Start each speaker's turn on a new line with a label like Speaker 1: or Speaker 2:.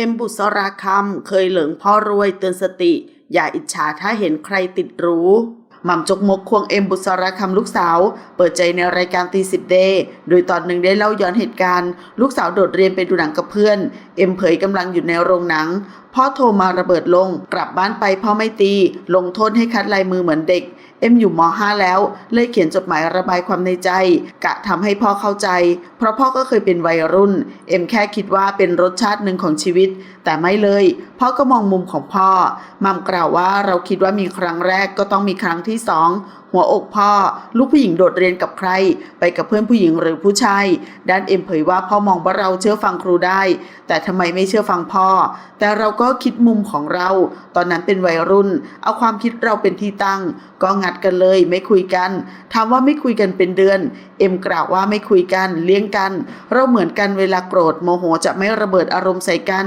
Speaker 1: เอ็มบุษราคำเคยเหลิงพ่อรวยเตือนสติ อย่าอิจฉาถ้าเห็นใครติดรูหม่ำจกมกควงเอ็มบุษราคำลูกสาว เปิดใจในรายการตีสิบเดย์โดยตอนหนึ่งได้เล่าย้อนเหตุการณ์ ลูกสาวโดดเรียนไปดูหนังกับเพื่อน เอ็มเผยกำลังอยู่ในโรงหนังพ่อโทรมาระเบิดลง กลับบ้านไปพ่อไม่ตี ลงโทษให้คัดลายมือเหมือนเด็ก เอ็มอยู่ม .5 แล้ว เลยเขียนจดหมายระบายความในใจ กะทำให้พ่อเข้าใจ เพราะพ่อก็เคยเป็นวัยรุ่น เอ็มแค่คิดว่าเป็นรสชาติหนึ่งของชีวิต แต่ไม่เลย พ่อก็มองมุมของพ่อมัมกล่าวว่าเราคิดว่ามีครั้งแรกก็ต้องมีครั้งที่สองหัวอกพ่อ ลูกผู้หญิงโดดเรียนกับใคร ไปกับเพื่อนผู้หญิงหรือผู้ชายด้านเอ็มเผยว่าพ่อมองว่าเราเชื่อฟังครูได้ แต่ทำไมไม่เชื่อฟังพ่อ แต่เราก็คิดมุมของเรา ตอนนั้นเป็นวัยรุ่น เอาความคิดเราเป็นที่ตั้ง ก็งัดกันเลย ไม่คุยกันถามว่าไม่คุยกันเป็นเดือน เอ็มกล่าวว่าไม่คุยกันเลี้ยงกัน เราเหมือนกันเวลาโกรธโมโหจะไม่ระเบิดอารมณ์ใส่กัน